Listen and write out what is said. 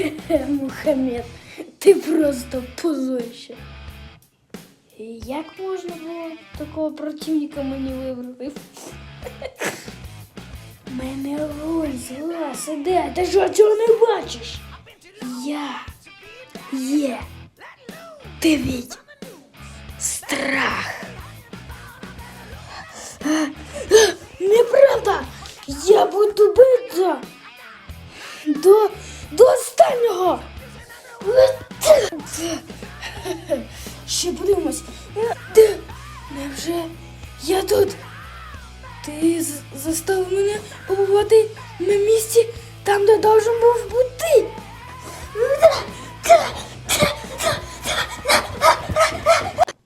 Мухаммед, ти просто позорище. Як можна було такого противника мені вибрати? Мене роль зла сиде, ти що цього не бачиш? Я є. Ти від страх. Неправда! Я буду битися до, до останнього. Ще подивимось. Де? Невже я тут? Ти заставив мене побувати на місці там, де должен був бути.